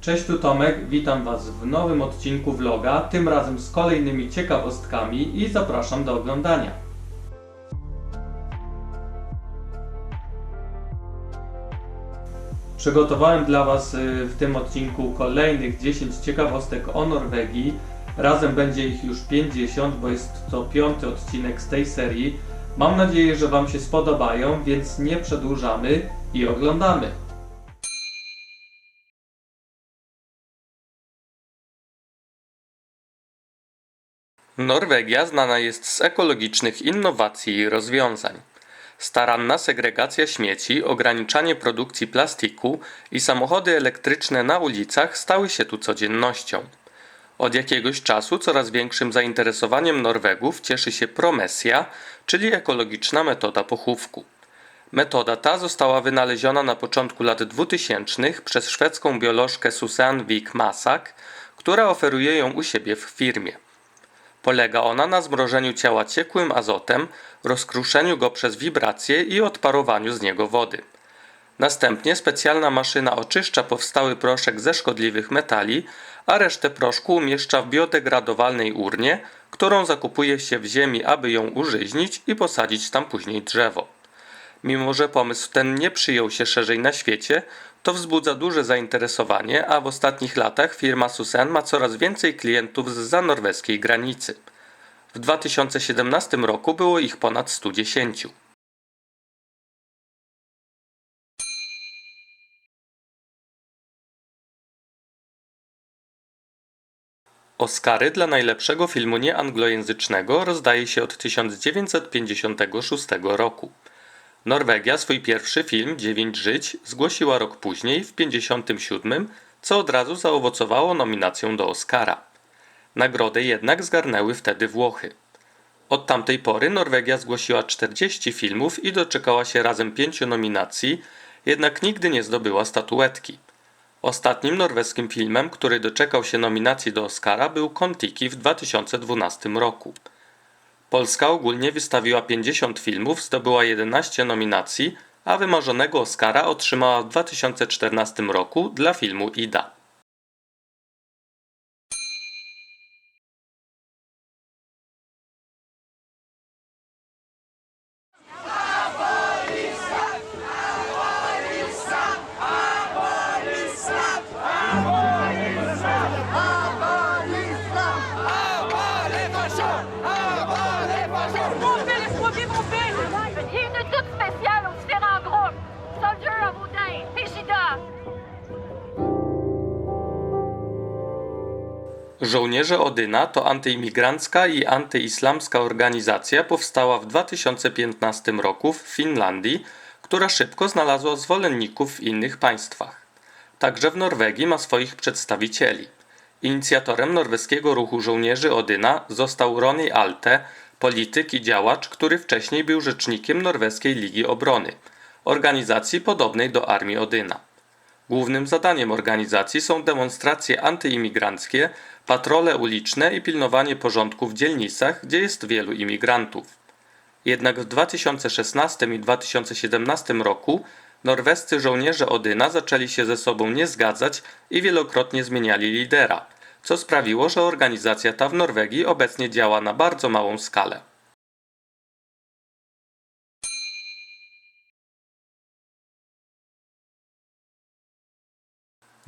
Cześć, tu Tomek, witam Was w nowym odcinku vloga, tym razem z kolejnymi ciekawostkami i zapraszam do oglądania. Przygotowałem dla Was y, w tym odcinku kolejnych 10 ciekawostek o Norwegii. Razem będzie ich już 50, bo jest to piąty odcinek z tej serii. Mam nadzieję, że Wam się spodobają, więc nie przedłużamy i oglądamy. Norwegia znana jest z ekologicznych innowacji i rozwiązań. Staranna segregacja śmieci, ograniczanie produkcji plastiku i samochody elektryczne na ulicach stały się tu codziennością. Od jakiegoś czasu coraz większym zainteresowaniem Norwegów cieszy się promesja, czyli ekologiczna metoda pochówku. Metoda ta została wynaleziona na początku lat 2000 przez szwedzką biolożkę Susanne Wik Masak, która oferuje ją u siebie w firmie. Polega ona na zmrożeniu ciała ciekłym azotem, rozkruszeniu go przez wibracje i odparowaniu z niego wody. Następnie specjalna maszyna oczyszcza powstały proszek ze szkodliwych metali, a resztę proszku umieszcza w biodegradowalnej urnie, którą zakupuje się w ziemi, aby ją użyźnić i posadzić tam później drzewo. Mimo, że pomysł ten nie przyjął się szerzej na świecie, to wzbudza duże zainteresowanie, a w ostatnich latach firma Susen ma coraz więcej klientów zza norweskiej granicy. W 2017 roku było ich ponad 110. Oscary dla najlepszego filmu nieanglojęzycznego rozdaje się od 1956 roku. Norwegia swój pierwszy film Dziewięć żyć zgłosiła rok później w 57, co od razu zaowocowało nominacją do Oscara. Nagrodę jednak zgarnęły wtedy Włochy. Od tamtej pory Norwegia zgłosiła 40 filmów i doczekała się razem pięciu nominacji, jednak nigdy nie zdobyła statuetki. Ostatnim norweskim filmem, który doczekał się nominacji do Oscara był Kontiki w 2012 roku. Polska ogólnie wystawiła 50 filmów, zdobyła 11 nominacji, a wymarzonego Oscara otrzymała w 2014 roku dla filmu Ida. Żołnierze Odyna to antyimigrancka i antyislamska organizacja powstała w 2015 roku w Finlandii, która szybko znalazła zwolenników w innych państwach. Także w Norwegii ma swoich przedstawicieli. Inicjatorem norweskiego ruchu żołnierzy Odyna został Ronny Alte, polityk i działacz, który wcześniej był rzecznikiem Norweskiej Ligi Obrony, organizacji podobnej do Armii Odyna. Głównym zadaniem organizacji są demonstracje antyimigranckie, patrole uliczne i pilnowanie porządku w dzielnicach, gdzie jest wielu imigrantów. Jednak w 2016 i 2017 roku norwescy żołnierze Odyna zaczęli się ze sobą nie zgadzać i wielokrotnie zmieniali lidera, co sprawiło, że organizacja ta w Norwegii obecnie działa na bardzo małą skalę.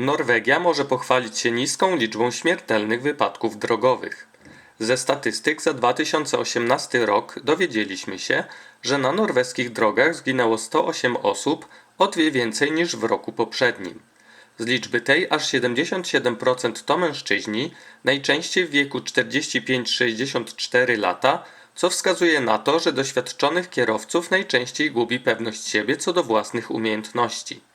Norwegia może pochwalić się niską liczbą śmiertelnych wypadków drogowych. Ze statystyk za 2018 rok dowiedzieliśmy się, że na norweskich drogach zginęło 108 osób, o dwie więcej niż w roku poprzednim. Z liczby tej aż 77% to mężczyźni, najczęściej w wieku 45-64 lata, co wskazuje na to, że doświadczonych kierowców najczęściej gubi pewność siebie co do własnych umiejętności.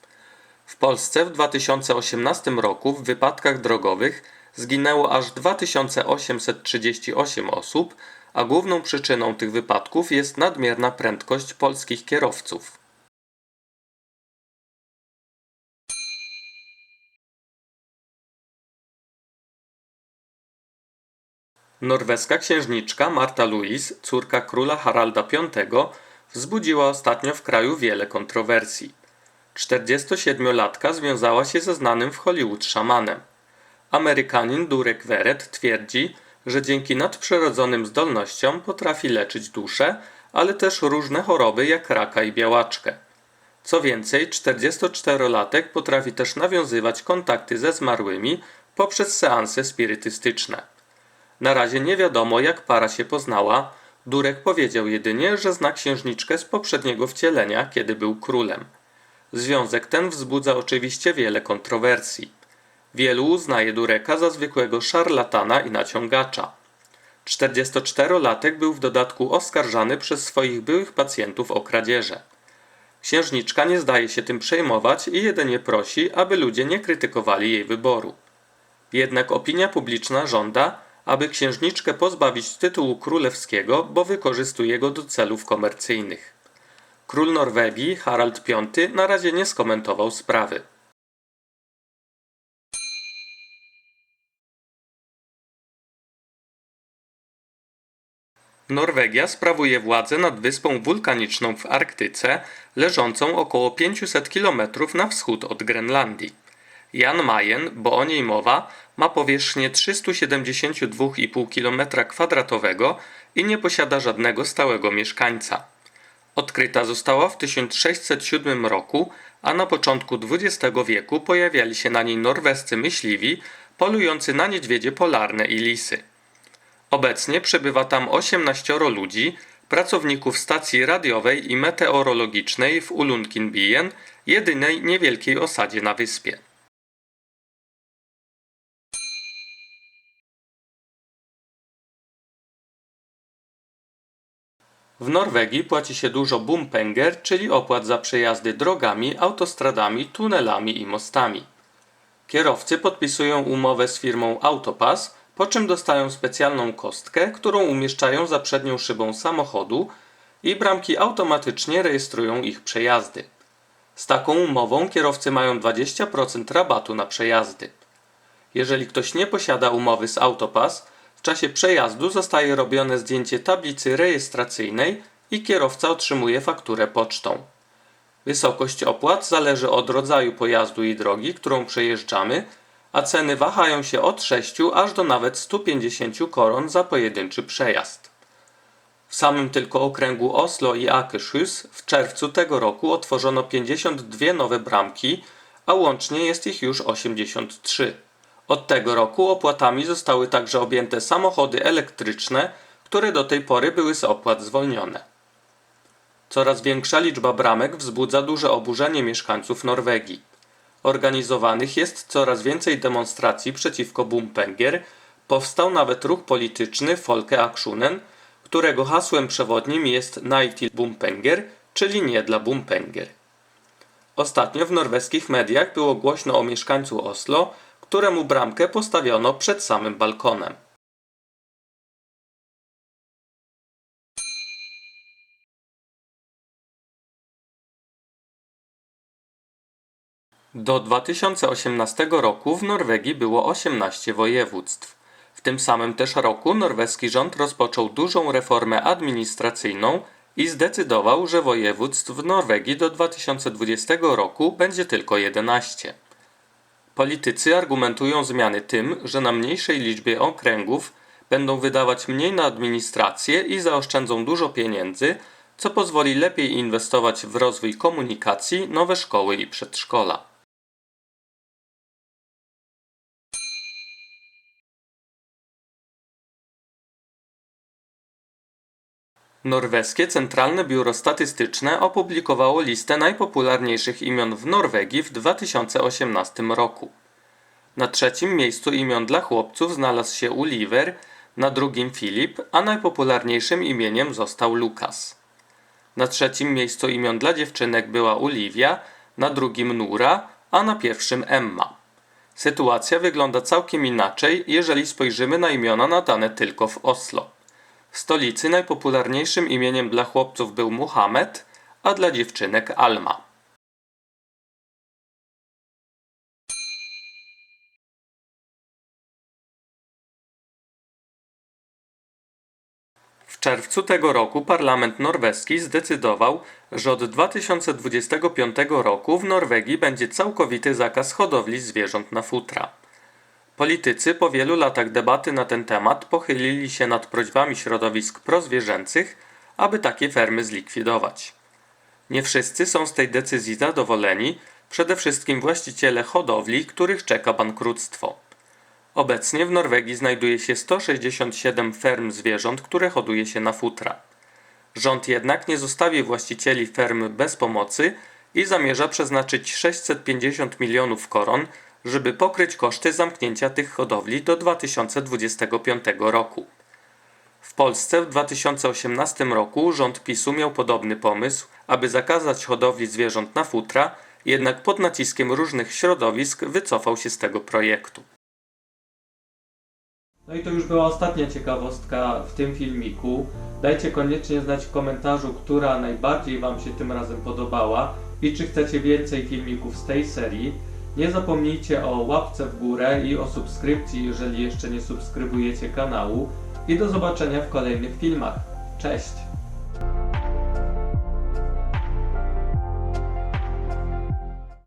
W Polsce w 2018 roku w wypadkach drogowych zginęło aż 2838 osób, a główną przyczyną tych wypadków jest nadmierna prędkość polskich kierowców. Norweska księżniczka Marta Louise, córka króla Haralda V, wzbudziła ostatnio w kraju wiele kontrowersji. 47-latka związała się ze znanym w Hollywood szamanem. Amerykanin Durek Weret twierdzi, że dzięki nadprzyrodzonym zdolnościom potrafi leczyć duszę, ale też różne choroby jak raka i białaczkę. Co więcej, 44-latek potrafi też nawiązywać kontakty ze zmarłymi poprzez seanse spirytystyczne. Na razie nie wiadomo, jak para się poznała. Durek powiedział jedynie, że zna księżniczkę z poprzedniego wcielenia, kiedy był królem. Związek ten wzbudza oczywiście wiele kontrowersji. Wielu uznaje Dureka za zwykłego szarlatana i naciągacza. 44-latek był w dodatku oskarżany przez swoich byłych pacjentów o kradzieże. Księżniczka nie zdaje się tym przejmować i jedynie prosi, aby ludzie nie krytykowali jej wyboru. Jednak opinia publiczna żąda, aby księżniczkę pozbawić tytułu królewskiego, bo wykorzystuje go do celów komercyjnych. Król Norwegii, Harald V, na razie nie skomentował sprawy. Norwegia sprawuje władzę nad wyspą wulkaniczną w Arktyce, leżącą około 500 km na wschód od Grenlandii. Jan Mayen, bo o niej mowa, ma powierzchnię 372,5 km2 i nie posiada żadnego stałego mieszkańca. Odkryta została w 1607 roku, a na początku XX wieku pojawiali się na niej norwescy myśliwi polujący na niedźwiedzie polarne i lisy. Obecnie przebywa tam 18 ludzi, pracowników stacji radiowej i meteorologicznej w Ulunkinbien, jedynej niewielkiej osadzie na wyspie. W Norwegii płaci się dużo bumpenger, czyli opłat za przejazdy drogami, autostradami, tunelami i mostami. Kierowcy podpisują umowę z firmą Autopass, po czym dostają specjalną kostkę, którą umieszczają za przednią szybą samochodu i bramki automatycznie rejestrują ich przejazdy. Z taką umową kierowcy mają 20% rabatu na przejazdy. Jeżeli ktoś nie posiada umowy z Autopass, w czasie przejazdu zostaje robione zdjęcie tablicy rejestracyjnej i kierowca otrzymuje fakturę pocztą. Wysokość opłat zależy od rodzaju pojazdu i drogi, którą przejeżdżamy, a ceny wahają się od 6 aż do nawet 150 koron za pojedynczy przejazd. W samym tylko okręgu Oslo i Akershus w czerwcu tego roku otworzono 52 nowe bramki, a łącznie jest ich już 83. Od tego roku opłatami zostały także objęte samochody elektryczne, które do tej pory były z opłat zwolnione. Coraz większa liczba bramek wzbudza duże oburzenie mieszkańców Norwegii. Organizowanych jest coraz więcej demonstracji przeciwko Bumpenger, powstał nawet ruch polityczny Folke Aksjonen, którego hasłem przewodnim jest Nej til Bumpenger, czyli nie dla Bumpenger. Ostatnio w norweskich mediach było głośno o mieszkańcu Oslo, któremu bramkę postawiono przed samym balkonem. Do 2018 roku w Norwegii było 18 województw. W tym samym też roku norweski rząd rozpoczął dużą reformę administracyjną i zdecydował, że województw w Norwegii do 2020 roku będzie tylko 11. Politycy argumentują zmiany tym, że na mniejszej liczbie okręgów będą wydawać mniej na administrację i zaoszczędzą dużo pieniędzy, co pozwoli lepiej inwestować w rozwój komunikacji, nowe szkoły i przedszkola. Norweskie Centralne Biuro Statystyczne opublikowało listę najpopularniejszych imion w Norwegii w 2018 roku. Na trzecim miejscu imion dla chłopców znalazł się Oliver, na drugim Filip, a najpopularniejszym imieniem został Lukas. Na trzecim miejscu imion dla dziewczynek była Oliwia, na drugim Nura, a na pierwszym Emma. Sytuacja wygląda całkiem inaczej, jeżeli spojrzymy na imiona nadane tylko w Oslo. Stolicy najpopularniejszym imieniem dla chłopców był Muhammed, a dla dziewczynek Alma. W czerwcu tego roku parlament norweski zdecydował, że od 2025 roku w Norwegii będzie całkowity zakaz hodowli zwierząt na futra. Politycy po wielu latach debaty na ten temat pochylili się nad prośbami środowisk prozwierzęcych, aby takie fermy zlikwidować. Nie wszyscy są z tej decyzji zadowoleni, przede wszystkim właściciele hodowli, których czeka bankructwo. Obecnie w Norwegii znajduje się 167 ferm zwierząt, które hoduje się na futra. Rząd jednak nie zostawi właścicieli ferm bez pomocy i zamierza przeznaczyć 650 milionów koron, żeby pokryć koszty zamknięcia tych hodowli do 2025 roku. W Polsce w 2018 roku rząd PiSu miał podobny pomysł, aby zakazać hodowli zwierząt na futra, jednak pod naciskiem różnych środowisk wycofał się z tego projektu. No i to już była ostatnia ciekawostka w tym filmiku. Dajcie koniecznie znać w komentarzu, która najbardziej Wam się tym razem podobała i czy chcecie więcej filmików z tej serii. Nie zapomnijcie o łapce w górę i o subskrypcji, jeżeli jeszcze nie subskrybujecie kanału. I do zobaczenia w kolejnych filmach. Cześć!